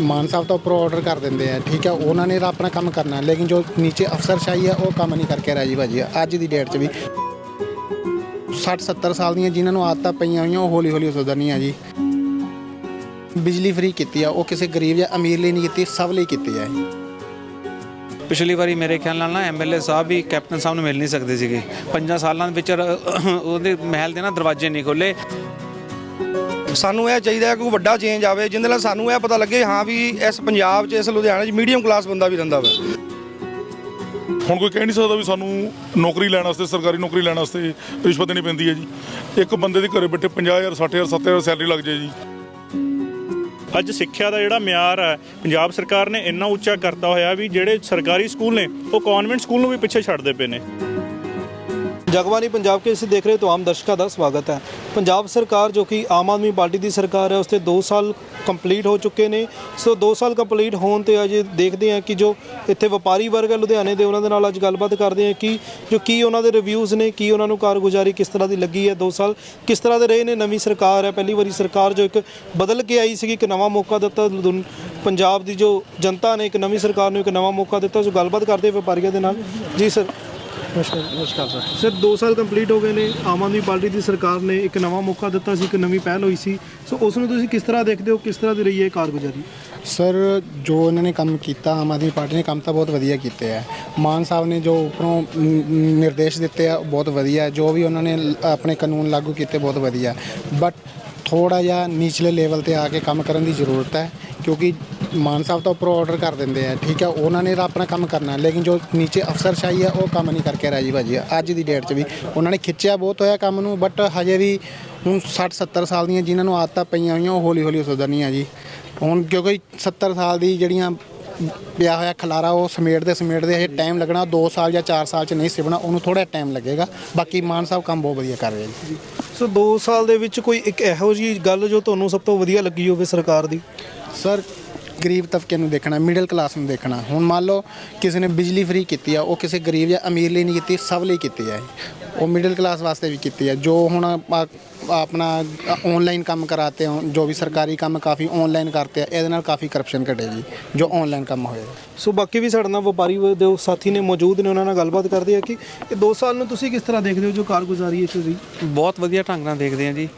ਮਾਨ ਸਾਹਿਬ ਤੋਂ ਉੱਪਰੋਂ ਆਰਡਰ ਕਰ ਦਿੰਦੇ ਆ, ਠੀਕ ਹੈ ਉਹਨਾਂ ਨੇ ਤਾਂ ਆਪਣਾ ਕੰਮ ਕਰਨਾ, ਲੇਕਿਨ ਜੋ ਨੀਚੇ ਅਫਸਰਸ਼ਾਹੀ ਆ, ਉਹ ਕੰਮ ਨਹੀਂ ਕਰਕੇ ਰਾਜੀ ਭਾਜੀ, ਅੱਜ ਦੀ ਡੇਟ 'ਚ ਵੀ। 60 70 ਸਾਲ ਦੀਆਂ ਜਿਨ੍ਹਾਂ ਨੂੰ ਆਦਤਾਂ ਪਈਆਂ ਹੋਈਆਂ, ਉਹ ਹੌਲੀ ਹੌਲੀ ਸੁਧਰਨੀਆਂ ਜੀ। ਬਿਜਲੀ ਫ੍ਰੀ ਕੀਤੀ ਆ, ਉਹ ਕਿਸੇ ਗਰੀਬ ਜਾਂ ਅਮੀਰ ਲਈ ਨਹੀਂ ਕੀਤੀ, ਸਭ ਲਈ ਕੀਤੀ ਹੈ ਪਿਛਲੀ ਵਾਰੀ ਮੇਰੇ ਖਿਆਲ ਨਾਲ ਨਾ ਐਮਐਲਏ ਸਾਹਿਬ ਵੀ ਕੈਪਟਨ ਸਾਹਿਬ ਨੂੰ ਮਿਲ ਨਹੀਂ ਸਕਦੇ ਸੀਗੇ। ਪੰਜਾਂ ਸਾਲਾਂ ਦੇ ਵਿੱਚ ਉਹਦੇ ਮਹਿਲ ਦੇ ਨਾ ਦਰਵਾਜ਼ੇ ਨਹੀਂ ਖੋਲੇ ਸਾਨੂੰ ਇਹ ਚਾਹੀਦਾ ਹੈ ਕਿ ਕੋਈ ਵੱਡਾ ਚੇਂਜ ਆਵੇ ਜਿਹਦੇ ਨਾਲ ਸਾਨੂੰ ਇਹ ਪਤਾ ਲੱਗੇ ਹਾਂ ਵੀ ਇਸ ਪੰਜਾਬ 'ਚ ਇਸ ਲੁਧਿਆਣੇ 'ਚ ਮੀਡੀਅਮ ਕਲਾਸ ਬੰਦਾ ਵੀ ਰਹਿੰਦਾ ਵਾ। ਹੁਣ ਕੋਈ ਕਹਿ ਨਹੀਂ ਸਕਦਾ ਵੀ ਸਾਨੂੰ ਨੌਕਰੀ ਲੈਣ ਵਾਸਤੇ ਸਰਕਾਰੀ ਨੌਕਰੀ ਲੈਣ ਵਾਸਤੇ ਰਿਸ਼ਵਤ ਦੇਣੀ ਪੈਂਦੀ ਹੈ ਜੀ। ਇੱਕ ਬੰਦੇ ਦੇ ਘਰੇ ਬੈਠੇ 50000 60000 70000 ਸੈਲਰੀ ਲੱਗ ਜਾਏ ਜੀ। ਅੱਜ ਸਿੱਖਿਆ ਦਾ ਜਿਹੜਾ ਮਿਆਰ ਹੈ ਪੰਜਾਬ ਸਰਕਾਰ ਨੇ ਇੰਨਾ ਉੱਚਾ ਕਰਤਾ ਹੋਇਆ ਵੀ ਜਿਹੜੇ ਸਰਕਾਰੀ ਸਕੂਲ ਨੇ ਉਹ ਕਨਵੈਂਟ ਸਕੂਲ ਨੂੰ ਵੀ ਪਿੱਛੇ ਛੱਡਦੇ ਪਏ ਨੇ। ਜਗਬਾਨੀ ਪੰਜਾਬ ਕੇ ਇਸ ਦੇਖ ਰਹੇ ਤਮਾਮ ਦਰਸ਼ਕਾਂ ਦਾ ਸਵਾਗਤ ਹੈ। ਪੰਜਾਬ ਸਰਕਾਰ ਜੋ ਕਿ ਆਮ ਆਦਮੀ ਪਾਰਟੀ ਦੀ ਸਰਕਾਰ ਹੈ ਉਸ ਤੇ 2 ਸਾਲ ਕੰਪਲੀਟ ਹੋ ਚੁੱਕੇ ਨੇ। ਸੋ 2 ਸਾਲ ਕੰਪਲੀਟ ਹੋਣ ਤੇ ਅਜੇ ਦੇਖਦੇ ਹਾਂ ਕਿ ਜੋ ਇੱਥੇ ਵਪਾਰੀ ਵਰਗ ਹੈ, ਲੁਧਿਆਣੇ ਦੇ ਉਹਨਾਂ ਦੇ ਨਾਲ ਅੱਜ ਗੱਲਬਾਤ ਕਰਦੇ ਹਾਂ ਕਿ ਜੋ ਕੀ ਉਹਨਾਂ ਦੇ ਰਿਵਿਊਜ਼ ਨੇ, ਕੀ ਉਹਨਾਂ ਨੂੰ ਕਾਰਗੁਜ਼ਾਰੀ ਕਿਸ ਤਰ੍ਹਾਂ ਦੀ ਲੱਗੀ ਹੈ 2 ਸਾਲ, ਕਿਸ ਤਰ੍ਹਾਂ ਦੇ ਰਹੇ ਨੇ ਨਵੀਂ ਸਰਕਾਰ ਹੈ। ਪਹਿਲੀ ਵਾਰੀ ਸਰਕਾਰ ਜੋ ਇੱਕ ਬਦਲ ਕੇ ਆਈ ਸੀਗੀ, ਇੱਕ ਨਵਾਂ ਮੌਕਾ ਦਿੱਤਾ ਲੁਧਿਆਣ- ਪੰਜਾਬ ਦੀ ਜੋ ਜਨਤਾ ਨੇ ਇੱਕ ਨਵੀਂ ਸਰਕਾਰ ਨੂੰ ਇੱਕ ਨਵਾਂ ਮੌਕਾ ਦਿੱਤਾ। ਸੋ ਗੱਲਬਾਤ ਕਰਦੇ ਵਪਾਰੀਆਂ ਦੇ ਨਾਲ। ਜੀ ਸਰ ਨਮਸਕਾਰ ਨਮਸਕਾਰ ਸਰ। ਸਰ 2 ਸਾਲ ਕੰਪਲੀਟ ਹੋ ਗਏ ਨੇ। ਆਮ ਆਦਮੀ ਪਾਰਟੀ ਦੀ ਸਰਕਾਰ ਨੇ ਇੱਕ ਨਵਾਂ ਮੌਕਾ ਦਿੱਤਾ ਸੀ ਇੱਕ ਨਵੀਂ ਪਹਿਲ ਹੋਈ ਸੀ। ਸੋ ਉਸ ਨੂੰ ਤੁਸੀਂ ਕਿਸ ਤਰ੍ਹਾਂ ਦੇਖਦੇ ਹੋ ਕਿਸ ਤਰ੍ਹਾਂ ਦੀ ਰਹੀ ਹੈ ਕਾਰਗੁਜ਼ਾਰੀ? ਸਰ ਜੋ ਇਹਨਾਂ ਨੇ ਕੰਮ ਕੀਤਾ ਆਮ ਆਦਮੀ ਪਾਰਟੀ ਨੇ ਕੰਮ ਤਾਂ ਬਹੁਤ ਵਧੀਆ ਕੀਤੇ ਆ। ਮਾਨ ਸਾਹਿਬ ਨੇ ਜੋ ਉੱਪਰੋਂ ਨਿਰਦੇਸ਼ ਦਿੱਤੇ ਆ ਉਹ ਬਹੁਤ ਵਧੀਆ। ਜੋ ਵੀ ਉਹਨਾਂ ਨੇ ਆਪਣੇ ਕਾਨੂੰਨ ਲਾਗੂ ਕੀਤੇ ਬਹੁਤ ਵਧੀਆ। ਬਟ ਥੋੜਾ ਜਿਹਾ ਨੀਚਲੇ ਲੈਵਲ ਤੇ ਆ ਕੇ ਕੰਮ ਕਰਨ ਦੀ ਜ਼ਰੂਰਤ ਹੈ ਕਿਉਂਕਿ ਮਾਨ ਸਾਹਿਬ ਤਾਂ ਉੱਪਰੋਂ ਆਰਡਰ ਕਰ ਦਿੰਦੇ ਆ ਠੀਕ ਹੈ ਉਹਨਾਂ ਨੇ ਤਾਂ ਆਪਣਾ ਕੰਮ ਕਰਨਾ ਹੈ, ਲੇਕਿਨ ਜੋ ਨੀਚੇ ਅਫਸਰਸ਼ਾਹੀ ਆ ਉਹ ਕੰਮ ਨਹੀਂ ਕਰਕੇ ਰਾਜੀ ਭਾਜੀ ਅੱਜ ਦੀ ਡੇਟ 'ਚ ਵੀ। ਉਹਨਾਂ ਨੇ ਖਿੱਚਿਆ ਬਹੁਤ ਹੋਇਆ ਕੰਮ ਨੂੰ ਬਟ ਹਜੇ ਵੀ ਹੁਣ 60 70 ਸਾਲ ਦੀਆਂ ਜਿਨ੍ਹਾਂ ਨੂੰ ਆਦਤਾਂ ਪਈਆਂ ਹੋਈਆਂ ਉਹ ਹੌਲੀ ਹੌਲੀ ਸੁਧਰਨੀਆਂ ਜੀ। ਹੁਣ ਕਿਉਂਕਿ 70 ਸਾਲ ਦੀ ਜਿਹੜੀਆਂ ਪਿਆ ਹੋਇਆ ਖਲਾਰਾ ਉਹ ਸਮੇਟਦੇ ਸਮੇਟਦੇ ਹਜੇ ਟਾਈਮ ਲੱਗਣਾ 2 ਸਾਲ ਜਾਂ 4 ਸਾਲ ਚ ਨਹੀਂ ਸਿਵਣਾ ਉਹਨੂੰ ਥੋੜਾ ਟਾਈਮ ਲੱਗੇਗਾ। ਬਾਕੀ ਮਾਨ ਸਾਹਿਬ ਕੰਮ ਬਹੁਤ ਵਧੀਆ ਕਰ ਰਹੇ ਜੀ। ਸੋ 2 ਸਾਲ ਦੇ ਵਿੱਚ ਕੋਈ ਇੱਕ ਇਹੋ ਜਿਹੀ ਗੱਲ ਜੋ ਤੁਹਾਨੂੰ ਸਭ ਤੋਂ ਵਧੀਆ ਲੱਗੀ ਹੋਵੇ ਸਰਕਾਰ ਦੀ? ਸਰ ਗਰੀਬ ਤਬਕੇ ਨੂੰ ਦੇਖਣਾ ਮਿਡਲ ਕਲਾਸ ਨੂੰ ਦੇਖਣਾ। ਹੁਣ ਮੰਨ ਲਓ ਕਿਸੇ ਨੇ ਬਿਜਲੀ ਫ੍ਰੀ ਕੀਤੀ ਆ, ਉਹ ਕਿਸੇ ਗਰੀਬ ਜਾਂ ਅਮੀਰ ਲਈ ਨਹੀਂ ਕੀਤੀ, ਸਭ ਲਈ ਕੀਤੀ ਹੈ ਉਹ ਮਿਡਲ ਕਲਾਸ ਵਾਸਤੇ ਵੀ ਕੀਤੀ ਹੈ ਜੋ ਹੁਣ ਆਪਣਾ ਆਨਲਾਈਨ ਕੰਮ ਕਰਾਤੇ ਹੋ ਜੋ ਵੀ ਸਰਕਾਰੀ ਕੰਮ ਕਾਫੀ ਆਨਲਾਈਨ ਕਰਤੇ ਆ ਇਹਦੇ ਨਾਲ ਕਾਫੀ ਕਰਪਸ਼ਨ ਘਟੇਗੀ ਜੋ ਆਨਲਾਈਨ ਕੰਮ ਹੋਏਗਾ ਸੋ ਬਾਕੀ ਵੀ ਸਾਡੇ ਨਾਲ ਵਪਾਰੀ ਦੇ ਸਾਥੀ ਨੇ ਮੌਜੂਦ ਨੇ ਉਹਨਾਂ ਨਾਲ ਗੱਲਬਾਤ ਕਰਦੇ ਆ ਕਿ ਇਹ 2 ਸਾਲ ਨੂੰ ਤੁਸੀਂ ਕਿਸ ਤਰ੍ਹਾਂ ਦੇਖਦੇ ਹੋ ਜੋ ਕਾਰਗੁਜ਼ਾਰੀ ਹੈ ਤੁਸੀਂ ਬਹੁਤ ਵਧੀਆ ਢੰਗ ਨਾਲ ਦੇਖਦੇ ਹਾਂ ਜੀ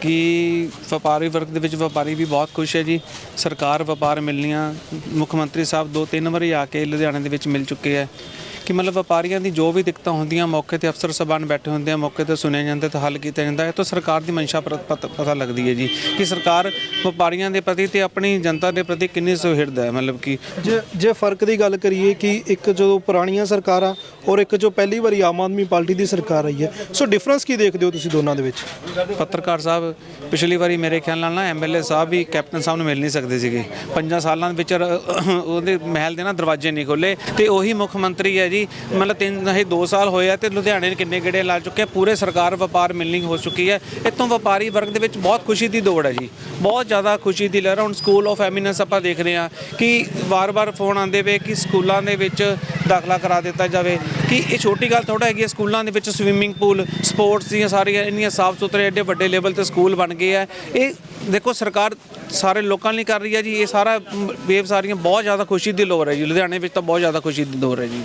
ਕਿ ਵਪਾਰੀ ਵਰਗ ਦੇ ਵਿੱਚ ਵਪਾਰੀ ਵੀ ਬਹੁਤ ਖੁਸ਼ ਹੈ ਜੀ। ਸਰਕਾਰ ਵਪਾਰ ਮਿਲਣੀਆਂ ਮੁੱਖ ਮੰਤਰੀ ਸਾਹਿਬ ਦੋ ਤਿੰਨ ਵਾਰੀ ਆ ਕੇ ਲੁਧਿਆਣੇ ਦੇ ਵਿੱਚ ਮਿਲ ਚੁੱਕੇ ਹੈ ਕਿ ਮਤਲਬ ਵਪਾਰੀਆਂ ਦੀ ਜੋ ਵੀ ਦਿੱਕਤਾਂ ਹੁੰਦੀਆਂ ਮੌਕੇ ਤੇ ਅਫਸਰ ਸਬਾਨ ਬੈਠੇ ਹੁੰਦੇ ਆ ਮੌਕੇ ਤੇ ਸੁਣਿਆ ਜਾਂਦਾ ਤੇ ਹੱਲ ਕੀਤਾ ਜਾਂਦਾ ਹੈ ਤਾਂ ਸਰਕਾਰ ਦੀ ਮਨਸ਼ਾ ਪਤ- ਲੱਗਦੀ ਹੈ ਜੀ ਕਿ ਸਰਕਾਰ ਵਪਾਰੀਆਂ ਦੇ ਪ੍ਰਤੀ ਤੇ ਆਪਣੀ ਜਨਤਾ ਦੇ ਪ੍ਰਤੀ ਕਿੰਨੀ ਸੁਹਿਰਦ ਹੈ ਮਤਲਬ ਕਿ ਜੇ ਜੇ ਫ਼ਰਕ ਦੀ ਗੱਲ ਕਰੀਏ ਕਿ ਇੱਕ ਜਦੋਂ ਪੁਰਾਣੀਆਂ ਸਰਕਾਰਾਂ ਔਰ ਇੱਕ ਜੋ ਪਹਿਲੀ ਵਾਰੀ ਆਮ ਆਦਮੀ ਪਾਰਟੀ ਦੀ ਸਰਕਾਰ ਆਈ ਹੈ ਸੋ ਡਿਫਰੈਂਸ ਕੀ ਦੇਖਦੇ ਹੋ ਤੁਸੀਂ ਦੋਨਾਂ ਦੇ ਵਿੱਚ? ਪੱਤਰਕਾਰ ਸਾਹਿਬ ਪਿਛਲੀ ਵਾਰੀ ਮੇਰੇ ਖਿਆਲ ਨਾਲ ਨਾ ਐਮਐਲਏ ਸਾਹਿਬ ਵੀ ਕੈਪਟਨ ਸਾਹਿਬ ਨੂੰ ਮਿਲ ਨਹੀਂ ਸਕਦੇ ਸੀਗੇ। ਪੰਜਾਂ ਸਾਲਾਂ ਦੇ ਵਿੱਚ ਉਹਦੇ ਮਹਿਲ ਦੇ ਨਾ ਦਰਵਾਜ਼ੇ ਨਹੀਂ ਖੋਲੇ ਤੇ ਉਹੀ ਮੁੱਖ ਮੰਤਰੀ ਹੈ ਜੀ। ਮਤਲਬ ਤਿੰਨ ਇਹ 2 ਸਾਲ ਹੋਏ ਆ ਤੇ ਲੁਧਿਆਣੇ ਨੇ ਕਿੰਨੇ ਗੇੜੇ ਲਾ ਚੁੱਕੇ ਆ, ਪੂਰੇ ਸਰਕਾਰ ਵਪਾਰ ਮਿਲਣੀ ਹੋ ਚੁੱਕੀ ਹੈ। ਇਤੋਂ ਵਪਾਰੀ ਵਰਗ ਦੇ ਵਿੱਚ ਬਹੁਤ ਖੁਸ਼ੀ ਦੀ ਦੌੜ ਹੈ ਜੀ। ਬਹੁਤ ਜ਼ਿਆਦਾ ਖੁਸ਼ੀ ਦੀ ਲਹਿਰ ਹੁਣ ਸਕੂਲ ਆਫ ਐਮੀਨੈਂਸ ਆਪਾਂ ਦੇਖ ਰਹੇ ਹਾਂ ਕਿ ਵਾਰ-ਵਾਰ ਫੋਨ ਆਉਂਦੇ ਪਏ ਕਿ ਸਕੂਲਾਂ ਦੇ ਵਿੱਚ ਦਾਖਲਾ ਕਰਾ ਦਿੱਤਾ ਜਾਵੇ। ਕਿ ਇਹ ਛੋਟੀ ਗੱਲ ਥੋੜਾ ਹੈਗੀ ਹੈ ਸਕੂਲਾਂ ਦੇ ਵਿੱਚ ਸਵਿਮਿੰਗ ਪੂਲ ਸਪੋਰਟਸ ਦੀਆਂ ਸਾਰੀਆਂ ਇੰਨੀਆਂ ਸਾਫ਼ ਸੁਥਰੇ ਐਡੇ ਵੱਡੇ ਲੈਵਲ ਤੇ ਸਕੂਲ ਬਣ ਗਏ ਆ। ਇਹ ਦੇਖੋ ਸਰਕਾਰ ਸਾਰੇ ਲੋਕਾਂ ਲਈ ਕਰ ਰਹੀ ਹੈ ਜੀ। ਇਹ ਸਾਰਾ ਵੇਵ ਸਾਰੀਆਂ ਬਹੁਤ ਜ਼ਿਆਦਾ ਖੁਸ਼ੀ ਦੀ ਲੋੜ ਹੈ ਜੀ। ਲੁਧਿਆਣੇ ਵਿੱਚ ਤਾਂ ਬਹੁਤ ਜ਼ਿਆਦਾ ਖੁਸ਼ੀ ਦੀ ਲੋੜ ਹੈ ਜੀ।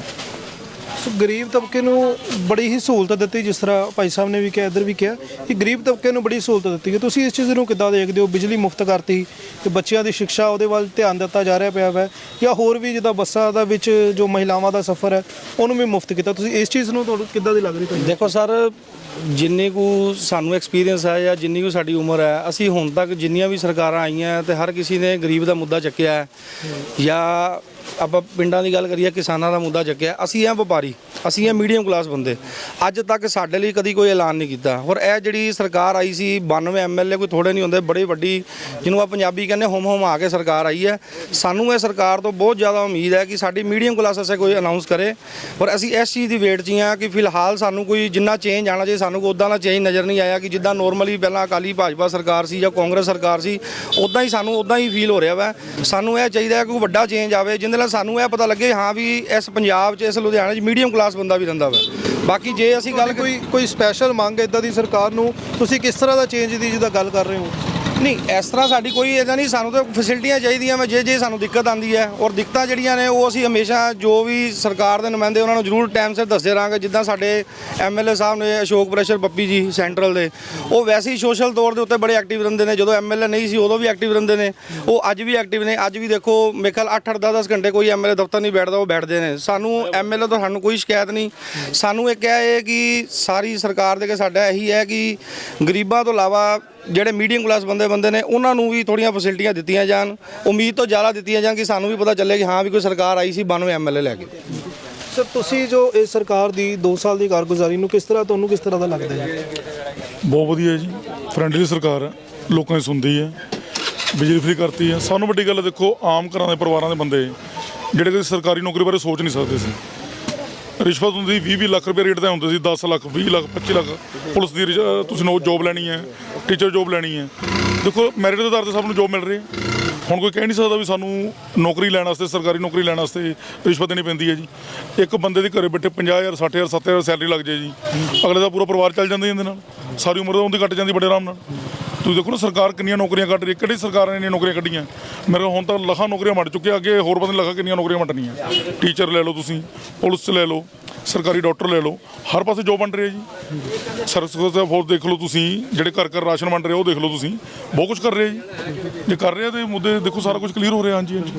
ਗਰੀਬ ਤਬਕੇ ਨੂੰ ਬੜੀ ਹੀ ਸਹੂਲਤ ਦਿੱਤੀ, ਜਿਸ ਤਰ੍ਹਾਂ ਭਾਈ ਸਾਹਿਬ ਨੇ ਵੀ ਕਿਹਾ, ਇੱਧਰ ਵੀ ਕਿਹਾ, ਕਿ ਗਰੀਬ ਤਬਕੇ ਨੂੰ ਬੜੀ ਸਹੂਲਤ ਦਿੱਤੀ ਹੈ ਤੁਸੀਂ ਇਸ ਚੀਜ਼ ਨੂੰ ਕਿੱਦਾਂ ਦੇਖਦੇ ਹੋ? ਬਿਜਲੀ ਮੁਫਤ ਕਰਤੀ, ਤੇ ਬੱਚਿਆਂ ਦੀ ਸਿੱਖਿਆ ਉਹਦੇ ਵੱਲ ਧਿਆਨ ਦਿੱਤਾ ਜਾ ਰਿਹਾ ਪਿਆ ਹੈ ਜਾਂ ਹੋਰ ਵੀ ਜਿੱਦਾਂ ਬੱਸਾਂ ਦਾ ਵਿੱਚ ਜੋ ਮਹਿਲਾਵਾਂ ਦਾ ਸਫ਼ਰ ਹੈ, ਉਹਨੂੰ ਵੀ ਮੁਫਤ ਕੀਤਾ। ਤੁਸੀਂ ਇਸ ਚੀਜ਼ ਨੂੰ ਤੁਹਾਨੂੰ ਕਿੱਦਾਂ ਦੀ ਲੱਗ ਰਹੀ ਤੁਹਾਨੂੰ? ਦੇਖੋ ਸਰ, ਜਿੰਨੇ ਕੁ ਸਾਨੂੰ ਐਕਸਪੀਰੀਅੰਸ ਹੈ ਜਾਂ ਜਿੰਨੀ ਕੁ ਸਾਡੀ ਉਮਰ ਹੈ, ਅਸੀਂ ਹੁਣ ਤੱਕ ਜਿੰਨੀਆਂ ਵੀ ਸਰਕਾਰਾਂ ਆਈਆਂ ਤੇ ਹਰ ਕਿਸੇ ਨੇ ਗਰੀਬ ਦਾ ਮੁੱਦਾ ਚੱਕਿਆ ਜਾਂ ਆਪਾਂ ਪਿੰਡਾਂ ਦੀ ਗੱਲ ਕਰੀਏ, ਕਿਸਾਨਾਂ ਦਾ ਮੁੱਦਾ ਚੱਕਿਆ, ਅਸੀਂ ਆ ਵਪਾਰੀ ਅਸੀਂ ਆ ਮੀਡੀਅਮ ਕਲਾਸ ਬੰਦੇ। ਅੱਜ ਤੱਕ ਸਾਡੇ ਲਈ ਕਦੀ ਕੋਈ ਐਲਾਨ ਨਹੀਂ ਕੀਤਾ। ਔਰ ਇਹ ਜਿਹੜੀ ਸਰਕਾਰ ਆਈ ਸੀ 92 ਐਮਐਲਏ ਕੋਈ ਥੋੜੇ ਨਹੀਂ ਹੁੰਦੇ, ਬੜੇ ਵੱਡੀ, ਜਿਹਨੂੰ ਆ ਪੰਜਾਬੀ ਕਹਿੰਦੇ ਹੋਮ ਹੋਮ ਆ ਕੇ ਸਰਕਾਰ ਆਈ ਹੈ। ਸਾਨੂੰ ਇਹ ਸਰਕਾਰ ਤੋਂ ਬਹੁਤ ਜ਼ਿਆਦਾ ਉਮੀਦ ਹੈ ਕਿ ਸਾਡੀ ਮੀਡੀਅਮ ਕਲਾਸ ਅਸੇ ਕੋਈ ਅਨਾਉਂਸ ਕਰੇ। ਔਰ ਅਸੀਂ ਇਸ ਚੀਜ਼ ਦੀ ਵੇਟ 'ਚ ਹੀ ਹਾਂ ਕਿ ਫਿਲਹਾਲ ਸਾਨੂੰ ਕੋਈ ਜਿੰਨਾ ਚੇਂਜ ਆਣਾ ਚਾਹੀਏ ਸਾਨੂੰ ਕੋਈ ਉਦਾਂ ਦਾ ਚੇਂਜ ਨਜ਼ਰ ਨਹੀਂ ਆਇਆ ਕਿ ਜਿੱਦਾਂ ਨੋਰਮਲੀ ਪਹਿਲਾਂ ਅਕਾਲੀ ਭਾਜਪਾ ਸਰਕਾਰ ਸੀ ਜਾਂ ਕਾਂਗਰਸ ਸਰਕਾਰ ਸੀ ਉਦਾਂ ਹੀ ਸਾਨੂੰ ਉਦਾਂ ਹੀ ਫੀਲ ਹੋ ਰਿਹਾ ਵਾ। ਸਾਨੂੰ ਇਹ ਚਾਹੀਦਾ ਕੋਈ ਵੱਡਾ ਚੇਂਜ ਆਵੇ, ਜਿਹਦੇ ਨਾਲ ਸਾਨੂੰ ਇਹ ਪਤਾ ਲੱਗੇ ਹਾਂ ਵੀ ਇਸ ਪੰਜਾਬ 'ਚ, ਇਸ ਲੁਧਿਆਣੇ 'ਚ ਮੀਡੀਅਮ ਕਲਾਸ ਬੰਦਾ ਵੀ ਰਹਿੰਦਾ ਵਾ। ਬਾਕੀ ਜੇ ਅਸੀਂ ਗੱਲ ਕੋਈ ਕੋਈ ਸਪੈਸ਼ਲ ਮੰਗ ਇਦਾਂ ਦੀ ਸਰਕਾਰ ਨੂੰ, ਤੁਸੀਂ ਕਿਸ ਤਰ੍ਹਾਂ ਦਾ ਚੇਂਜ ਦੀ ਜਿਹਦਾ ਗੱਲ ਕਰ ਰਹੇ ਹੋ? ਨਹੀਂ, ਇਸ ਤਰ੍ਹਾਂ ਸਾਡੀ ਕੋਈ ਇਹਦਾ ਨਹੀਂ, ਸਾਨੂੰ ਤਾਂ ਫੈਸਿਲਿਟੀਆਂ ਚਾਹੀਦੀਆਂ ਵਾ, ਜੇ ਜੇ ਸਾਨੂੰ ਦਿੱਕਤ ਆਂਦੀ ਹੈ। ਔਰ ਦਿੱਕਤਾਂ ਜਿਹੜੀਆਂ ਨੇ, ਉਹ ਅਸੀਂ ਹਮੇਸ਼ਾ ਜੋ ਵੀ ਸਰਕਾਰ ਦੇ ਨੁਮਾਇੰਦੇ, ਉਹਨਾਂ ਨੂੰ ਜ਼ਰੂਰ ਟਾਈਮ ਸਿਰ ਦੱਸਦੇ ਰਹਾਂਗੇ। ਜਿੱਦਾਂ ਸਾਡੇ ਐਮਐਲਏ ਸਾਹਿਬ ਨੇ, ਅਸ਼ੋਕ ਪ੍ਰੈਸ਼ਰ ਬੱਪੀ ਜੀ ਸੈਂਟਰਲ ਦੇ, ਉਹ ਵੈਸੇ ਹੀ ਸੋਸ਼ਲ ਤੌਰ ਦੇ ਉੱਤੇ ਬੜੇ ਐਕਟਿਵ ਰਹਿੰਦੇ ਨੇ। ਜਦੋਂ ਐਮਐਲਏ ਨਹੀਂ ਸੀ, ਉਦੋਂ ਵੀ ਐਕਟਿਵ ਰਹਿੰਦੇ ਨੇ। ਉਹ ਅੱਜ ਵੀ ਐਕਟਿਵ ਨੇ। ਅੱਜ ਵੀ ਦੇਖੋ, ਮੇਰੇ ਖਿਆਲ 8-8 10-10 ਘੰਟੇ ਕੋਈ ਐਮਐਲਏ ਦਫ਼ਤਰ ਨਹੀਂ ਬੈਠਦਾ, ਉਹ ਬੈਠਦੇ ਨੇ। ਸਾਨੂੰ ਐਮਐਲਏ ਤੋਂ ਸਾਨੂੰ ਕੋਈ ਸ਼ਿਕਾਇਤ ਨਹੀਂ। ਸਾਨੂੰ ਇੱਕ ਇਹ ਹੈ ਕਿ ਸਾਰੀ ਸਰਕਾਰ ਦੇ ਕੇ ਸਾਡਾ ਇਹੀ ਹੈ ਕਿ ਗਰੀਬਾਂ ਤੋਂ ਇਲਾਵਾ ਜਿਹੜੇ ਮੀਡੀਅਮ ਕਲਾਸ ਬੰਦੇ ਬੰਦੇ ਨੇ ਉਹਨਾਂ ਨੂੰ ਵੀ ਥੋੜੀਆਂ ਫੈਸਿਲਿਟੀਆਂ ਦਿੱਤੀਆਂ ਜਾਣ। ਉਮੀਦ ਤੋਂ ਜ਼ਿਆਦਾ ਦਿੱਤੀਆਂ ਜਾਣ ਕਿ ਸਾਨੂੰ ਵੀ ਪਤਾ ਚੱਲੇ ਕਿ ਹਾਂ ਵੀ ਕੋਈ ਸਰਕਾਰ ਆਈ ਸੀ 92 ਐਮਐਲਏ ਲੈ ਕੇ। ਸਰ ਤੁਸੀਂ ਜੋ ਇਸ ਸਰਕਾਰ ਦੀ 2 ਸਾਲ ਦੀ ਕਾਰਗੁਜ਼ਾਰੀ ਨੂੰ ਕਿਸ ਤਰ੍ਹਾਂ ਤੁਹਾਨੂੰ ਕਿਸ ਤਰ੍ਹਾਂ ਦਾ ਲੱਗਦਾ ਹੈ? ਬਹੁਤ ਵਧੀਆ ਜੀ। ਫਰੈਂਡਲੀ ਸਰਕਾਰ ਹੈ। ਲੋਕਾਂ ਦੀ ਸੁਣਦੀ ਹੈ। ਬਿਜਲੀ ਫ੍ਰੀ ਕਰਤੀ ਹੈ। ਸਾਨੂੰ ਵੱਡੀ ਗੱਲ ਦੇਖੋ ਆਮ ਘਰਾਂ ਦੇ ਪਰਿਵਾਰਾਂ ਦੇ ਬੰਦੇ ਜਿਹੜੇ ਕਿ ਸਰਕਾਰੀ ਨੌਕਰੀ ਬਾਰੇ ਸੋਚ ਨਹੀਂ ਸਕਦੇ ਸੀ। ਰਿਸ਼ਵਤ ਹੁੰਦੀ 20 20 ਲੱਖ ਰੁਪਏ ਰੇਟ ਤੇ ਹੁੰਦੇ ਸੀ 10 ਲੱਖ 20 ਲੱਖ 25 ਲੱਖ। ਪੁਲਿਸ ਦੀ ਰਿਸ਼- ਅਹ ਤੁਸੀਂ ਨੋ ਜੋਬ ਲੈਣੀ ਹੈ, ਟੀਚਰ ਜੋਬ ਲੈਣੀ ਹੈ। ਦੇਖੋ ਮੈਰਿਟ ਦੇ ਆਧਾਰ ਤੇ ਸਭ ਨੂੰ ਜੋਬ ਮਿਲ ਰਹੀ ਹੈ। ਹੁਣ ਕੋਈ ਕਹਿ ਨਹੀਂ ਸਕਦਾ ਵੀ ਸਾਨੂੰ ਨੌਕਰੀ ਲੈਣ ਵਾਸਤੇ, ਸਰਕਾਰੀ ਨੌਕਰੀ ਲੈਣ ਵਾਸਤੇ ਰਿਸ਼ਵਤ ਦੇਣੀ ਪੈਂਦੀ ਹੈ ਜੀ। ਇੱਕ ਬੰਦੇ ਦੇ ਘਰੇ ਬੈਠੇ 50000 60000 7000 ਸੈਲਰੀ ਲੱਗ ਜਾਏ ਜੀ। ਅਗਲੇ ਦਾ ਪੂਰਾ ਪਰਿਵਾਰ ਚੱਲ ਜਾਂਦਾ ਜੀ ਇਹਦੇ ਨਾਲ। ਸਾਰੀ ਉਮਰ ਉਹਦੀ ਕੱਟ ਜਾਂਦੀ ਬੜੇ ਆਰਾਮ ਨਾਲ। ਤੁਸੀਂ ਦੇਖੋ ਨਾ ਸਰਕਾਰ ਕਿੰਨੀਆਂ ਨੌਕਰੀਆਂ ਕੱਢ ਰਹੀ ਹੈ ਕਿਹੜੀ ਸਰਕਾਰ ਨੇ ਇੰਨੀਆਂ ਨੌਕਰੀਆਂ ਕੱਢੀਆਂ? ਮੇਰੇ ਕੋਲ ਹੁਣ ਤਾਂ ਲੱਖਾਂ ਨੌਕਰੀਆਂ ਮੜ ਚੁੱਕੀਆਂ ਅੱਗੇ ਹੋਰ ਪਤਾ ਨਹੀਂ ਲੱਖਾਂ ਕਿੰਨੀਆਂ ਨੌਕਰੀਆਂ ਮਟਣੀਆਂ। ਟੀਚਰ ਲੈ ਲਓ ਤੁਸੀਂ ਪੁਲਿਸ 'ਚ ਲੈ ਲਓ ਸਰਕਾਰੀ ਡਾਕਟਰ ਲੈ ਲਓ ਹਰ ਪਾਸੇ ਜੋਬ ਬਣ ਰਹੀ ਹੈ ਜੀ। ਸਰਵਿਸ ਦਾ ਫੋਰਸ ਦੇਖ ਲਓ ਤੁਸੀਂ ਜਿਹੜੇ ਘਰ ਘਰ ਰਾਸ਼ਨ ਵੰਡ ਰਹੇ ਉਹ ਦੇਖ ਲਓ ਤੁਸੀਂ। ਬਹੁਤ ਕੁਝ ਕਰ ਰਹੇ ਜੀ। ਜੇ ਕਰ ਰਹੇ ਆ ਤੇ ਮੁੱਦੇ ਦੇਖੋ ਸਾਰਾ ਕੁਝ ਕਲੀਅਰ ਹੋ ਰਿਹਾ ਹਾਂਜੀ ਹਾਂਜੀ।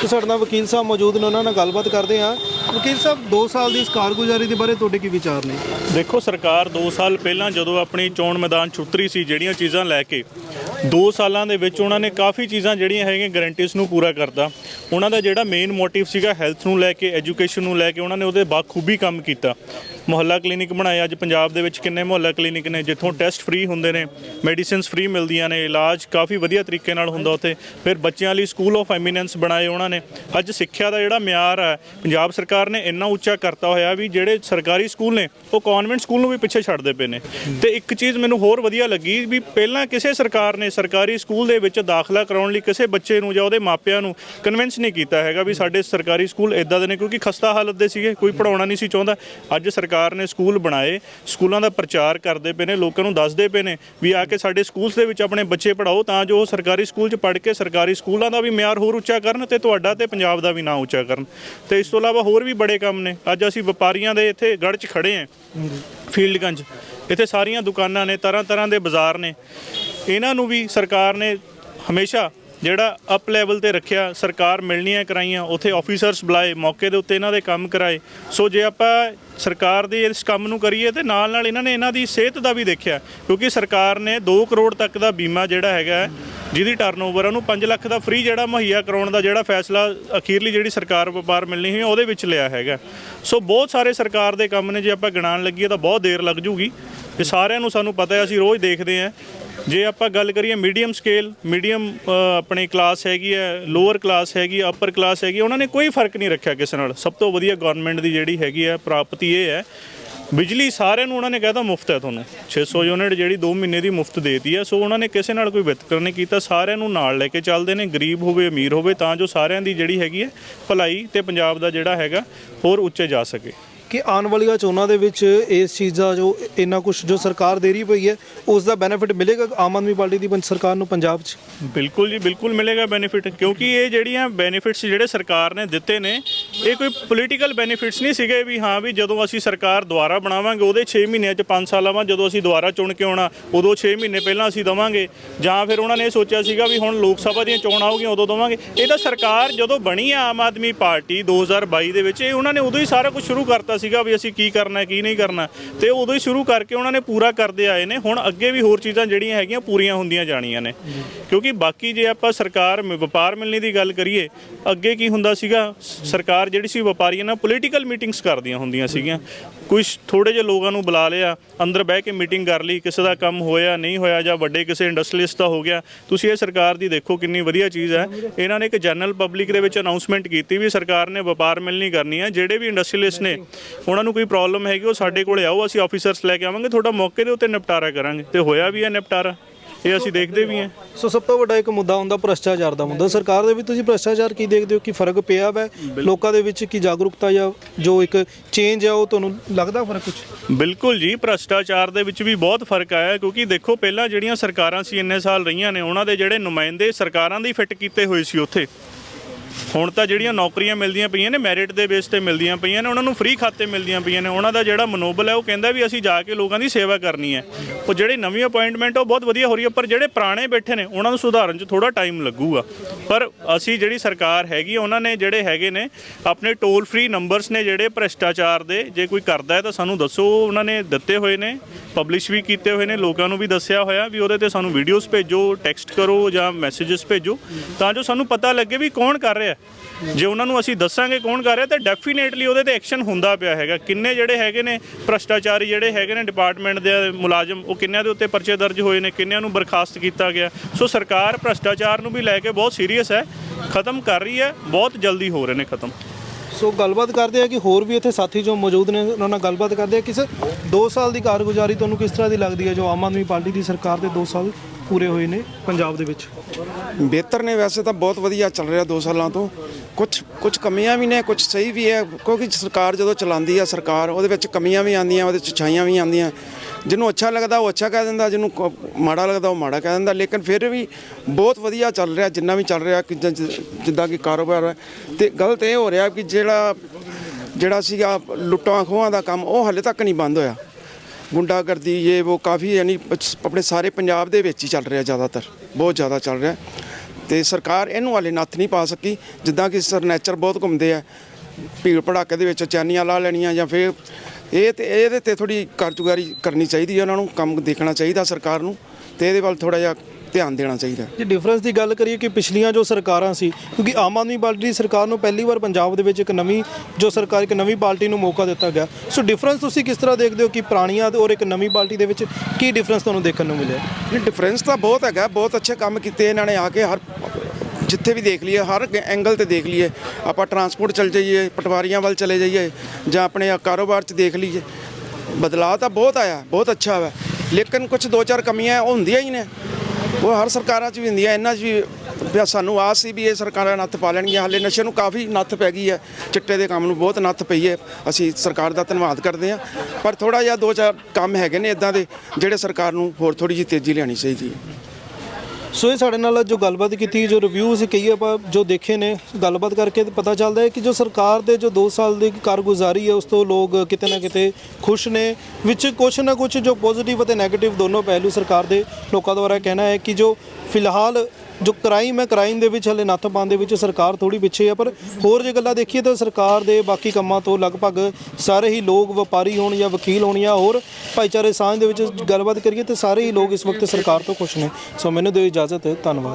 ਤੇ ਸਾਡੇ ਨਾਲ ਵਕੀਲ ਸਾਹਿਬ ਮੌਜੂਦ ਨੇ ਉਹਨਾਂ ਨਾਲ ਗੱਲਬਾਤ ਕਰਦੇ ਹਾਂ। ਵਕੀਲ ਸਾਹਿਬ 2 ਸਾਲ ਦੀ ਇਸ ਕਾਰਗੁਜ਼ਾਰੀ ਦੇ ਬਾਰੇ ਤੁਹਾਡੇ ਕੀ ਵਿਚਾਰ ਨੇ? ਦੇਖੋ ਸਰਕਾਰ 2 ਸਾਲ ਪਹਿਲਾਂ ਜਦੋਂ ਆਪਣੀ ਚੋਣ ਮੈਦਾਨ 'ਚ ਉਤਰੀ ਸੀ ਜਿਹੜੀਆਂ ਚੀਜ਼ਾਂ ਲੈ ਕੇ 2 ਸਾਲਾਂ ਦੇ ਵਿੱਚ ਉਹਨਾਂ ਨੇ ਕਾਫੀ ਚੀਜ਼ਾਂ ਜਿਹੜੀਆਂ ਹੈਗੀਆਂ ਗਰੰਟੀਜ਼ ਨੂੰ ਪੂਰਾ ਕਰਤਾ। ਉਹਨਾਂ ਦਾ ਜਿਹੜਾ ਮੇਨ ਮੋਟਿਵ ਸੀਗਾ ਹੈਲਥ ਨੂੰ ਲੈ ਕੇ ਐਜੂਕੇਸ਼ਨ ਨੂੰ ਲੈ ਕੇ ਉਹਨਾਂ ਨੇ ਉਹਦੇ ਬਾਖੂਬੀ ਕੰਮ ਕੀਤਾ। ਮੁਹੱਲਾ ਕਲੀਨਿਕ ਬਣਾਏ ਅੱਜ ਪੰਜਾਬ ਦੇ ਵਿੱਚ ਕਿੰਨੇ ਮੁਹੱਲਾ ਕਲੀਨਿਕ ਨੇ, ਜਿੱਥੋਂ ਟੈਸਟ ਫ੍ਰੀ ਹੁੰਦੇ ਨੇ ਮੈਡੀਸਿਨਸ ਫ੍ਰੀ ਮਿਲਦੀਆਂ ਨੇ, ਇਲਾਜ ਕਾਫੀ ਵਧੀਆ ਤਰੀਕੇ ਨਾਲ ਹੁੰਦਾ ਉੱਥੇ। ਫਿਰ ਬੱਚਿਆਂ ਲਈ ਸਕੂਲ ਆਫ ਐਮੀਨੈਂਸ ਬਣਾਏ ਉਹਨਾਂ ਨੇ। ਅੱਜ ਸਿੱਖਿਆ ਦਾ ਜਿਹੜਾ ਮਿਆਰ ਹੈ, ਪੰਜਾਬ ਸਰਕਾਰ ਨੇ ਇੰਨਾ ਉੱਚਾ ਕਰਤਾ ਹੋਇਆ ਵੀ ਜਿਹੜੇ ਸਰਕਾਰੀ ਸਕੂਲ ਨੇ, ਉਹ ਕਨਵੈਂਟ ਸਕੂਲ ਨੂੰ ਵੀ ਪਿੱਛੇ ਛੱਡਦੇ ਪਏ ਨੇ। ਤੇ ਇੱਕ ਚੀਜ਼ ਮੈਨੂੰ ਹੋਰ ਵਧੀਆ ਲੱਗੀ ਵੀ ਪਹਿਲਾਂ ਕਿਸੇ ਸਰਕਾਰ ਨੇ ਸਰਕਾਰੀ ਸਕੂਲ ਦੇ ਵਿੱਚ ਦਾਖਲਾ ਕਰਾਉਣ ਲਈ ਕਿਸੇ ਬੱਚੇ ਨੂੰ ਜਾਂ ਉਹਦੇ ਮਾਪਿਆਂ ਨੂੰ ਕਨਵਿੰਸ ਨਹੀਂ ਕੀਤਾ ਹੈਗਾ ਵੀ ਸਾਡੇ ਸਰਕਾਰੀ ਸਕੂਲ ਇਦਾਂ ਦੇ ਨੇ ਕਿਉਂਕਿ ਖਸਤਾ ਹਾਲਤ ਦੇ ਸੀਗੇ ਕੋਈ ਪੜਾਉਣਾ ਨਹੀਂ ਸੀ ਚਾਹੁੰਦਾ। ਅੱਜ ਸਰਕਾਰ ਨੇ ਸਕੂਲ ਬਣਾਏ ਸਕੂਲਾਂ ਦਾ ਪ੍ਰਚਾਰ ਕਰਦੇ ਪਏ ਨੇ ਲੋਕਾਂ ਨੂੰ ਦੱਸਦੇ ਪਏ ਨੇ ਵੀ ਆ ਕੇ ਸਾਡੇ ਸਕੂਲਸ ਦੇ ਵਿੱਚ ਆਪਣੇ ਬੱਚੇ ਪੜਾਓ ਤਾਂ ਜੋ ਉਹ ਸਰਕਾਰੀ ਸਕੂਲ 'ਚ ਪੜ੍ਹ ਕੇ ਸਰਕਾਰੀ ਸਕੂਲਾਂ ਦਾ ਵੀ ਮਿਆਰ ਹੋਰ ਉੱਚਾ ਕਰਨ ਤੇ ਤੁਹਾਡਾ ਤੇ ਪੰਜਾਬ ਦਾ ਵੀ ਨਾਂ ਉੱਚਾ ਕਰਨ। ਤੇ ਇਸ ਤੋਂ ਇਲਾਵਾ ਹੋਰ ਵੀ ਬੜੇ ਕੰਮ ਨੇ। ਅੱਜ ਅਸੀਂ ਵਪਾਰੀਆਂ ਦੇ ਇੱਥੇ ਗੜ੍ਹ 'ਚ ਖੜੇ ਆਂ ਫੀਲਡਗੰਜ ਇੱਥੇ ਸਾਰੀਆਂ ਦੁਕਾਨਾਂ ਨੇ ਤਰ੍ਹਾਂ ਤਰ੍ਹਾਂ ਦੇ ਬਾਜ਼ਾਰ ਨੇ। ਇਹਨਾਂ ਨੂੰ ਵੀ ਸਰਕਾਰ ਨੇ ਹਮੇਸ਼ਾ ਜਿਹੜਾ ਅਪ ਲੈਵਲ ਤੇ ਰੱਖਿਆ ਸਰਕਾਰ ਮਿਲਣੀਆਂ ਕਰਾਈਆਂ ਉੱਥੇ ਆਫੀਸਰਸ ਬੁਲਾਏ ਮੌਕੇ ਦੇ ਉੱਤੇ ਇਹਨਾਂ ਦੇ ਕੰਮ ਕਰਾਏ। ਸੋ ਜੇ ਆਪਾਂ ਸਰਕਾਰ ਦੇ ਇਸ ਕੰਮ ਨੂੰ ਕਰੀਏ ਤੇ ਨਾਲ ਨਾਲ ਇਹਨਾਂ ਨੇ ਇਹਨਾਂ ਦੀ ਸਿਹਤ ਦਾ ਵੀ ਦੇਖਿਆ ਕਿਉਂਕਿ ਸਰਕਾਰ ਨੇ 2 ਕਰੋੜ ਤੱਕ ਦਾ ਬੀਮਾ ਜਿਹੜਾ ਹੈਗਾ ਹੈ, ਜਿਹਦੀ ਟਰਨਓਵਰ ਉਹਨੂੰ 5 ਲੱਖ ਦਾ ਫ੍ਰੀ ਜਿਹੜਾ ਮੁਹੱਈਆ ਕਰਾਉਣ ਦਾ ਜਿਹੜਾ ਫੈਸਲਾ ਅਖੀਰਲੀ ਜਿਹੜੀ ਸਰਕਾਰ ਵਪਾਰ ਮਿਲਣੀ ਸੀ ਉਹਦੇ ਵਿੱਚ ਲਿਆ ਹੈਗਾ। ਸੋ ਬਹੁਤ ਸਾਰੇ ਸਰਕਾਰ ਦੇ ਕੰਮ ਨੇ ਜੇ ਆਪਾਂ ਗਿਣਾਉਣ ਲੱਗੀਏ ਤਾਂ ਬਹੁਤ ਦੇਰ ਲੱਗ ਜੂਗੀ। ਤੇ ਸਾਰਿਆਂ ਨੂੰ ਸਾਨੂੰ ਪਤਾ ਹੈ, ਅਸੀਂ ਰੋਜ਼ ਦੇਖਦੇ ਹਾਂ। ਜੇ ਆਪਾਂ ਗੱਲ ਕਰੀਏ ਮੀਡੀਅਮ ਸਕੇਲ ਮੀਡੀਅਮ ਆਪਣੀ ਕਲਾਸ ਹੈਗੀ ਹੈ ਲੋਅਰ ਕਲਾਸ ਹੈਗੀ ਹੈ ਅਪਰ ਕਲਾਸ ਹੈਗੀ ਉਹਨਾਂ ਨੇ ਕੋਈ ਫ਼ਰਕ ਨਹੀਂ ਰੱਖਿਆ ਕਿਸੇ ਨਾਲ। ਸਭ ਤੋਂ ਵਧੀਆ ਗਵਰਨਮੈਂਟ ਦੀ ਜਿਹੜੀ ਹੈਗੀ ਹੈ, ਪ੍ਰਾਪਤੀ ਇਹ ਹੈ, ਬਿਜਲੀ ਸਾਰਿਆਂ ਨੂੰ ਉਹਨਾਂ ਨੇ ਕਹਿਤਾ ਮੁਫਤ ਹੈ ਤੁਹਾਨੂੰ। 600 ਯੂਨਿਟ ਜਿਹੜੀ 2 ਮਹੀਨੇ ਦੀ ਮੁਫਤ ਦੇਤੀ ਹੈ, ਸੋ ਉਹਨਾਂ ਨੇ ਕਿਸੇ ਨਾਲ ਕੋਈ ਵਿਤਕਰ ਨਹੀਂ ਕੀਤਾ। ਸਾਰਿਆਂ ਨੂੰ ਨਾਲ ਲੈ ਕੇ ਚੱਲਦੇ ਨੇ, ਗਰੀਬ ਹੋਵੇ, ਅਮੀਰ ਹੋਵੇ, ਤਾਂ ਜੋ ਸਾਰਿਆਂ ਦੀ ਜਿਹੜੀ ਹੈਗੀ ਹੈ ਭਲਾਈ ਤੇ ਪੰਜਾਬ ਦਾ ਜਿਹੜਾ ਹੈਗਾ ਹੋਰ ਉੱਚੇ ਜਾ ਸਕੇ। ਕਿ ਆਉਣ ਵਾਲੀਆਂ ਚੋਣਾਂ ਦੇ ਵਿੱਚ ਇਸ ਚੀਜ਼ ਦਾ ਜੋ ਇੰਨਾ ਕੁਝ ਜੋ ਸਰਕਾਰ ਦੇ ਰਹੀ ਪਈ ਹੈ, ਉਸ ਦਾ ਬੈਨੀਫਿਟ ਮਿਲੇਗਾ ਆਮ ਆਦਮੀ ਪਾਰਟੀ ਦੀ ਸਰਕਾਰ ਨੂੰ ਪੰਜਾਬ 'ਚ? ਬਿਲਕੁਲ ਜੀ, ਬਿਲਕੁਲ ਮਿਲੇਗਾ ਬੈਨੀਫਿਟ ਕਿਉਂਕਿ ਇਹ ਜਿਹੜੀਆਂ ਬੈਨੀਫਿਟਸ ਜਿਹੜੇ ਸਰਕਾਰ ਨੇ ਦਿੱਤੇ ਨੇ, ਇਹ ਕੋਈ ਪੋਲੀਟੀਕਲ ਬੈਨੀਫਿਟਸ ਨਹੀਂ ਸੀਗੇ ਵੀ ਹਾਂ ਵੀ ਜਦੋਂ ਅਸੀਂ ਸਰਕਾਰ ਦੁਆਰਾ ਬਣਾਵਾਂਗੇ, ਉਹਦੇ 6 ਮਹੀਨਿਆਂ ਚ 5 ਸਾਲਾਂ ਬਾਅਦ ਜਦੋਂ ਅਸੀਂ ਦੁਆਰਾ ਚੁਣ ਕੇ ਆਉਣਾ, ਉਦੋਂ 6 ਮਹੀਨੇ ਪਹਿਲਾਂ ਅਸੀਂ ਦਵਾਂਗੇ, ਜਾਂ ਫਿਰ ਉਹਨਾਂ ਨੇ ਇਹ ਸੋਚਿਆ ਸੀਗਾ ਵੀ ਹੁਣ ਲੋਕ ਸਭਾ ਦੀਆਂ ਚੋਣਾਂ ਆਉਗੀਆਂ, ਉਦੋਂ ਦਵਾਂਗੇ। ਇਹ ਤਾਂ ਸਰਕਾਰ ਜਦੋਂ ਬਣੀ ਆ ਆਮ ਆਦਮੀ ਪਾਰਟੀ 2022 ਦੇ ਵਿੱਚ, ਇਹ ਉਹਨਾਂ ਨੇ ਉਦੋਂ ਹੀ ਸਾਰਾ ਕੁਝ ਸ਼ੁਰੂ ਕਰਤਾ ਸੀਗਾ ਵੀ ਅਸੀਂ ਕੀ ਕਰਨਾ ਕੀ ਨਹੀਂ ਕਰਨਾ ਤੇ ਉਦੋਂ ਹੀ ਸ਼ੁਰੂ ਕਰਕੇ ਉਹਨਾਂ ਨੇ ਪੂਰਾ ਕਰਦੇ ਆਏ ਨੇ। ਹੁਣ ਅੱਗੇ ਵੀ ਹੋਰ ਚੀਜ਼ਾਂ ਜਿਹੜੀਆਂ ਹੈਗੀਆਂ ਪੂਰੀਆਂ ਹੁੰਦੀਆਂ ਜਾਣੀਆਂ ਨੇ। ਕਿਉਂਕਿ ਬਾਕੀ ਜੇ ਆਪਾਂ ਸਰਕਾਰ ਵਪਾਰ ਮਿਲਣੀ ਦੀ ਗੱਲ ਕਰੀਏ, ਅੱਗੇ ਕੀ ਹੁੰਦਾ ਸੀਗਾ ਸਰਕਾਰ ਜਿਹੜੀ ਸੀ ਵਪਾਰੀਆਂ ਨਾਲ ਪੋਲੀਟੀਕਲ ਮੀਟਿੰਗਸ ਕਰਦੀਆਂ ਹੁੰਦੀਆਂ ਸੀਗੀਆਂ। ਕੁਝ ਥੋੜੇ ਜਿਹੇ ਲੋਕਾਂ ਨੂੰ ਬੁਲਾ ਲਿਆ, ਅੰਦਰ ਬਹਿ ਕੇ ਮੀਟਿੰਗ ਕਰ ਲਈ, ਕਿਸੇ ਦਾ ਕੰਮ ਹੋਇਆ, ਨਹੀਂ ਹੋਇਆ ਜਾਂ ਵੱਡੇ ਕਿਸੇ ਇੰਡਸਟਰੀਲਿਸਟ ਦਾ ਹੋ ਗਿਆ। ਤੁਸੀਂ ਇਹ ਸਰਕਾਰ ਦੀ ਦੇਖੋ ਕਿੰਨੀ ਵਧੀਆ ਚੀਜ਼ ਹੈ। ਇਹਨਾਂ ਨੇ ਇੱਕ ਜਨਰਲ ਪਬਲਿਕ ਦੇ ਵਿੱਚ ਅਨਾਉਂਸਮੈਂਟ ਕੀਤੀ ਵੀ ਸਰਕਾਰ ਨੇ ਵਪਾਰ ਮਿਲਣੀ ਕਰਨੀ ਹੈ। ਜਿਹੜੇ ਵੀ ਇੰਡਸਟਰੀਲਿਸਟ ਨੇ ਉਹਨਾਂ ਨੂੰ ਕੋਈ ਪ੍ਰੋਬਲਮ ਹੈਗੀ ਉਹ ਸਾਡੇ ਕੋਲੇ ਆਓ ਅਸੀਂ ਆਫੀਸਰਸ ਲੈ ਕੇ ਆਵਾਂਗੇ ਤੁਹਾਡਾ ਮੌਕੇ ਦੇ ਉੱਤੇ ਨਿਪਟਾਰਾ ਕਰਾਂਗੇ। ਤੇ ਹੋਇਆ ਵੀ ਹੈ ਨਿਪਟਾਰਾ ਇਹ ਅਸੀਂ ਦੇਖਦੇ ਵੀ ਹਾਂ। ਸੋ ਸਭ ਤੋਂ ਵੱਡਾ ਇੱਕ ਮੁੱਦਾ ਹੁੰਦਾ ਭ੍ਰਸ਼ਟਾਚਾਰ ਦਾ ਮੁੱਦਾ। ਸਰਕਾਰ ਦੇ ਵਿੱਚ ਤੁਸੀਂ ਭ੍ਰਸ਼ਟਾਚਾਰ ਕੀ ਦੇਖਦੇ ਹੋ ਕਿ ਫ਼ਰਕ ਪਿਆ ਵੈ? ਲੋਕਾਂ ਦੇ ਵਿੱਚ ਕੀ ਜਾਗਰੂਕਤਾ ਜਾਂ ਜੋ ਇੱਕ ਚੇਂਜ ਹੈ ਉਹ ਤੁਹਾਨੂੰ ਲੱਗਦਾ ਫ਼ਰਕ ਕੁਝ ਬਿਲਕੁਲ ਜੀ ਭ੍ਰਸ਼ਟਾਚਾਰ ਦੇ ਵਿੱਚ ਵੀ ਬਹੁਤ ਫ਼ਰਕ ਆਇਆ ਕਿਉਂਕਿ ਦੇਖੋ ਪਹਿਲਾਂ ਜਿਹੜੀਆਂ ਸਰਕਾਰਾਂ ਸੀ ਇੰਨੇ ਸਾਲ ਰਹੀਆਂ ਨੇ ਉਹਨਾਂ ਦੇ ਜਿਹੜੇ ਨੁਮਾਇੰਦੇ ਸਰਕਾਰਾਂ ਦੇ ਫਿੱਟ ਕੀਤੇ ਹੋਏ ਸੀ ਉੱਥੇ। ਹੁਣ ਤਾਂ ਜਿਹੜੀਆਂ ਨੌਕਰੀਆਂ ਮਿਲਦੀਆਂ ਪਈਆਂ ਨੇ ਮੈਰਿਟ ਦੇ ਬੇਸ ਤੇ ਮਿਲਦੀਆਂ ਪਈਆਂ ਨੇ, ਉਹਨਾਂ ਨੂੰ ਫ੍ਰੀ ਖਾਤੇ ਮਿਲਦੀਆਂ ਪਈਆਂ ਨੇ। ਉਹਨਾਂ ਦਾ ਜਿਹੜਾ ਮਨੋਬਲ ਹੈ, ਉਹ ਕਹਿੰਦਾ ਵੀ ਅਸੀਂ ਜਾ ਕੇ ਲੋਕਾਂ ਦੀ ਸੇਵਾ ਕਰਨੀ ਹੈ। ਉਹ ਜਿਹੜੀ ਨਵੀਂ ਅਪਾਇੰਟਮੈਂਟ ਉਹ ਬਹੁਤ ਵਧੀਆ ਹੋ ਰਹੀ ਹੈ, ਪਰ ਜਿਹੜੇ ਪੁਰਾਣੇ ਬੈਠੇ ਨੇ, ਉਹਨਾਂ ਨੂੰ ਸੁਧਾਰਨ 'ਚ ਥੋੜਾ ਟਾਈਮ ਲੱਗੂਗਾ। ਪਰ ਅਸੀਂ ਜਿਹੜੀ ਸਰਕਾਰ ਹੈਗੀ ਉਹਨਾਂ ਨੇ ਜਿਹੜੇ ਹੈਗੇ ਨੇ, ਆਪਣੇ ਟੋਲ ਫ੍ਰੀ ਨੰਬਰਸ ਨੇ ਜਿਹੜੇ ਭ੍ਰਿਸ਼ਟਾਚਾਰ ਦੇ, ਜੇ ਕੋਈ ਕਰਦਾ ਹੈ ਤਾਂ ਸਾਨੂੰ ਦੱਸੋ, ਉਹਨਾਂ ਨੇ ਦਿੱਤੇ ਹੋਏ ਨੇ। ਪਬਲਿਸ਼ ਵੀ ਕੀਤੇ ਹੋਏ ਨੇ, ਲੋਕਾਂ ਨੂੰ ਵੀ ਦੱਸਿਆ ਹੋਇਆ ਵੀ ਉਹਦੇ ਤੇ ਸਾਨੂੰ ਵੀਡੀਓਜ਼ ਭੇਜੋ ਟੈਕਸਟ ਕਰੋ ਜਾਂ ਮੈਸੇजेस ਭੇਜੋ, ਤਾਂ ਜੋ ਸਾਨੂੰ ਪਤਾ ਲੱਗੇ ਵੀ ਕੌਣ ਕਰ ਰਿਹਾ ਜੇ ਉਹਨਾਂ ਨੂੰ ਅਸੀਂ ਦੱਸਾਂਗੇ ਕੌਣ ਕਰ ਰਿਹਾ, ਤਾਂ ਡੈਫੀਨੇਟਲੀ ਉਹਦੇ ਤੇ ਐਕਸ਼ਨ ਹੁੰਦਾ ਪਿਆ ਹੈਗਾ। ਕਿੰਨੇ ਜਿਹੜੇ ਹੈਗੇ ਨੇ ਭ੍ਰਸ਼ਟਾਚਾਰੀ, ਜਿਹੜੇ ਹੈਗੇ ਨੇ ਡਿਪਾਰਟਮੈਂਟ ਦੇ ਮੁਲਾਜ਼ਮ, ਉਹ ਕਿੰਨਿਆਂ ਦੇ ਉੱਤੇ ਪਰਚੇ ਦਰਜ ਹੋਏ ਨੇ, ਕਿੰਨਿਆਂ ਨੂੰ ਬਰਖਾਸਤ ਕੀਤਾ ਗਿਆ। ਸੋ ਸਰਕਾਰ ਭ੍ਰਸ਼ਟਾਚਾਰ ਨੂੰ ਵੀ ਲੈ ਕੇ ਬਹੁਤ ਸੀਰੀਅਸ ਹੈ, ਖਤਮ ਕਰ ਰਹੀ ਹੈ, ਬਹੁਤ ਜਲਦੀ ਹੋ ਰਹੇ ਨੇ ਖਤਮ। ਸੋ ਗੱਲਬਾਤ ਕਰਦੇ ਆ ਕਿ ਹੋਰ ਵੀ ਇੱਥੇ ਸਾਥੀ ਜੋ ਮੌਜੂਦ ਨੇ, ਉਹਨਾਂ ਨਾਲ ਗੱਲਬਾਤ ਕਰਦੇ ਆ ਕਿਸ 2 ਸਾਲ ਦੀ ਕਾਰਗੁਜ਼ਾਰੀ ਤੁਹਾਨੂੰ ਕਿਸ ਤਰ੍ਹਾਂ ਦੀ ਲੱਗਦੀ ਹੈ ਜੋ ਆਮ ਆਦਮੀ ਪਾਰਟੀ ਦੀ ਸਰਕਾਰ ਦੇ 2 ਸਾਲ ਪੂਰੇ ਹੋਏ ਨੇ ਪੰਜਾਬ ਦੇ ਵਿੱਚ? ਬਿਹਤਰ ਨੇ ਵੈਸੇ ਤਾਂ ਬਹੁਤ ਵਧੀਆ ਚੱਲ ਰਿਹਾ 2 ਸਾਲਾਂ ਤੋਂ। ਕੁਝ ਕੁਝ ਕਮੀਆਂ ਵੀ ਨੇ ਕੁਝ ਸਹੀ ਵੀ ਹੈ, ਕਿਉਂਕਿ ਸਰਕਾਰ ਜਦੋਂ ਚਲਾਉਂਦੀ ਆ ਸਰਕਾਰ, ਉਹਦੇ ਵਿੱਚ ਕਮੀਆਂ ਵੀ ਆਉਂਦੀਆਂ, ਉਹਦੇ ਚ ਛਾਈਆਂ ਵੀ ਆਉਂਦੀਆਂ। ਜਿਹਨੂੰ ਅੱਛਾ ਲੱਗਦਾ ਉਹ ਅੱਛਾ ਕਹਿ ਦਿੰਦਾ, ਜਿਹਨੂੰ ਕ- ਮਾੜਾ ਲੱਗਦਾ ਉਹ ਮਾੜਾ ਕਹਿ ਦਿੰਦਾ। ਲੇਕਿਨ ਫਿਰ ਵੀ ਬਹੁਤ ਵਧੀਆ ਚੱਲ ਰਿਹਾ, ਜਿੰਨਾ ਵੀ ਚੱਲ ਰਿਹਾ ਕਿ ਜ- ਜਿੱਦਾਂ ਕਿ ਕਾਰੋਬਾਰ ਹੈ। ਤੇ ਗਲਤ ਇਹ ਹੋ ਰਿਹਾ ਕਿ ਜਿਹੜਾ ਜਿਹੜਾ ਸੀਗਾ ਲੁੱਟਾਂ ਖੋਹਾਂ ਦਾ ਕੰਮ, ਉਹ ਹਲੇ ਤੱਕ ਨਹੀਂ ਬੰਦ ਹੋਇਆ। ਗੁੰਡਾਗਰਦੀ, ਇਹ ਉਹ ਕਾਫੀ ਯਾਨੀ ਪ- ਆਪਣੇ ਸਾਰੇ ਪੰਜਾਬ ਦੇ ਵਿੱਚ ਹੀ ਚੱਲ ਰਿਹਾ ਜ਼ਿਆਦਾਤਰ, ਬਹੁਤ ਜ਼ਿਆਦਾ ਚੱਲ ਰਿਹਾ। ਤੇ ਸਰਕਾਰ ਇਹਨੂੰ ਹਾਲੇ ਨੱਥ ਨਹੀਂ ਪਾ ਸਕੀ, ਜਿੱਦਾਂ ਕਿ ਸਰਨੈਚਰ ਬਹੁਤ ਘੁੰਮਦੇ ਆ। ਭੀੜ ਭੜਾਕੇ ਦੇ ਵਿੱਚ ਚੈਨੀਆਂ ਲਾ ਲੈਣੀਆਂ ਜਾਂ ਫਿਰ ਇਹ ਤੇ ਇਹਦੇ ਤੇ ਥੋੜੀ ਕਾਰਜਕਾਰੀ ਕਰਨੀ ਚਾਹੀਦੀ ਹੈ ਉਹਨਾਂ ਨੂੰ ਕੰਮ ਦੇਖਣਾ ਚਾਹੀਦਾ ਸਰਕਾਰ ਨੂੰ ਤੇ ਇਹਦੇ ਵੱਲ ਥੋੜਾ ਜਿਹਾ ਧਿਆਨ ਦੇਣਾ ਚਾਹੀਦਾ। ਜੇ ਡਿਫਰੈਂਸ ਦੀ ਗੱਲ ਕਰੀਏ ਕਿ ਪਿਛਲੀਆਂ ਜੋ ਸਰਕਾਰਾਂ ਸੀ ਕਿਉਂਕਿ ਆਮ ਆਦਮੀ ਪਾਰਟੀ ਦੀ ਸਰਕਾਰ ਨੂੰ ਪਹਿਲੀ ਵਾਰ ਪੰਜਾਬ ਦੇ ਵਿੱਚ ਇੱਕ ਨਵੀਂ ਜੋ ਸਰਕਾਰ ਇੱਕ ਨਵੀਂ ਪਾਰਟੀ ਨੂੰ ਮੌਕਾ ਦਿੱਤਾ ਗਿਆ। ਸੋ ਡਿਫਰੈਂਸ ਤੁਸੀਂ ਕਿਸ ਤਰ੍ਹਾਂ ਦੇਖਦੇ ਹੋ ਕਿ ਪੁਰਾਣੀਆਂ ਔਰ ਇੱਕ ਨਵੀਂ ਪਾਰਟੀ ਦੇ ਵਿੱਚ ਕੀ ਡਿਫਰੈਂਸ ਤੁਹਾਨੂੰ ਦੇਖਣ ਨੂੰ ਮਿਲਿਆ? ਇਹ ਡਿਫਰੈਂਸ ਤਾਂ ਬਹੁਤ ਹੈਗਾ ਬਹੁਤ ਅੱਛੇ ਕੰਮ ਕੀਤੇ ਇਹਨਾਂ ਨੇ ਆ ਕੇ ਹਰ ਜਿੱਥੇ ਵੀ ਦੇਖ ਲਈਏ, ਹਰ ਐਂਗਲ ਤੇ ਦੇਖ ਲਈਏ, ਆਪਾਂ ਟਰਾਂਸਪੋਰਟ ਚਲ ਜਾਈਏ, ਪਟਵਾਰੀਆਂ ਵੱਲ ਚਲੇ ਜਾਈਏ, ਜਾਂ ਆਪਣੇ ਕਾਰੋਬਾਰ 'ਚ ਦੇਖ ਲਈਏ, ਬਦਲਾਅ ਤਾਂ ਬਹੁਤ ਆਇਆ, ਬਹੁਤ ਅੱਛਾ ਵਾ। ਲੇਕਿਨ ਕੁਝ ਦੋ ਚਾਰ ਕਮੀਆਂ ਉਹ ਹੁੰਦੀਆਂ ਹੀ ਨੇ। ਉਹ ਹਰ ਸਰਕਾਰਾਂ 'ਚ ਵੀ ਹੁੰਦੀਆਂ, ਇਹਨਾਂ 'ਚ ਵੀ ਵੀ ਸਾਨੂੰ ਆਸ ਸੀ ਵੀ ਇਹ ਸਰਕਾਰਾਂ ਨੱਥ ਪਾ ਲੈਣਗੀਆਂ। ਹਾਲੇ ਨਸ਼ੇ ਨੂੰ ਕਾਫੀ ਨੱਥ ਪੈ ਗਈ ਹੈ, ਚਿੱਟੇ ਦੇ ਕੰਮ ਨੂੰ ਬਹੁਤ ਨੱਥ ਪਈ ਹੈ। ਅਸੀਂ ਸਰਕਾਰ ਦਾ ਧੰਨਵਾਦ ਕਰਦੇ ਹਾਂ, ਪਰ ਥੋੜਾ ਜਿਹਾ ਦੋ ਚਾਰ ਕੰਮ ਹੈਗੇ ਨੇ ਇਦਾਂ ਦੇ, ਜਿਹੜੇ ਸਰਕਾਰ ਨੂੰ ਹੋਰ ਥੋੜੀ ਜਿਹੀ ਤੇਜ਼ੀ ਲਿਆਣੀ ਚਾਹੀਦੀ ਹੈ। ਸੋ ਇਹ ਸਾਡੇ ਨਾਲ ਜੋ ਗੱਲਬਾਤ ਕੀਤੀ, ਜੋ ਰਿਵਿਊਜ਼ ਕਈ ਆਪਾਂ ਜੋ ਦੇਖੇ ਨੇ, ਗੱਲਬਾਤ ਕਰਕੇ ਪਤਾ ਚੱਲਦਾ ਹੈ ਕਿ ਜੋ ਸਰਕਾਰ ਦੇ ਜੋ 2 ਸਾਲ ਦੀ ਕਾਰਗੁਜ਼ਾਰੀ ਹੈ, ਉਸ ਤੋਂ ਲੋਕ ਕਿਤੇ ਨਾ ਕਿਤੇ ਖੁਸ਼ ਨੇ, ਵਿੱਚ ਕੁਝ ਨਾ ਕੁਝ ਜੋ ਪੋਜ਼ਿਟਿਵ ਅਤੇ 네ਗੇਟਿਵ ਦੋਨੋਂ ਪਹਿਲੂ ਸਰਕਾਰ ਦੇ ਲੋਕਾਂ ਦੁਆਰਾ ਕਹਿਣਾ ਹੈ ਕਿ ਜੋ ਫਿਲਹਾਲ ਜੋ ਕ੍ਰਾਈਮ ਹੈ ਕ੍ਰਾਈਮ ਦੇ ਵਿੱਚ ਹਲੇ ਨੱਥ ਪਾਉਣ ਦੇ ਵਿੱਚ ਸਰਕਾਰ ਥੋੜੀ ਪਿੱਛੇ ਆ, ਪਰ ਹੋਰ ਜੇ ਗੱਲਾਂ ਦੇਖੀਏ ਤਾਂ ਸਰਕਾਰ ਦੇ ਬਾਕੀ ਕੰਮਾਂ ਤੋਂ ਲਗਭਗ ਸਾਰੇ ਹੀ ਲੋਕ ਵਪਾਰੀ ਹੋਣ ਜਾਂ ਵਕੀਲ ਹੋਣ ਜਾਂ ਹੋਰ ਭਾਈਚਾਰੇ ਸਾਂਝ ਦੇ ਵਿੱਚ ਗੱਲਬਾਤ ਕਰੀਏ ਤਾਂ ਸਾਰੇ ਹੀ ਲੋਕ ਇਸ ਵਕਤ ਸਰਕਾਰ ਤੋਂ ਖੁਸ਼ ਨੇ। ਸੋ ਮੈਨੂੰ ਦਿਓ ਇਜਾਜ਼ਤ, ਧੰਨਵਾਦ।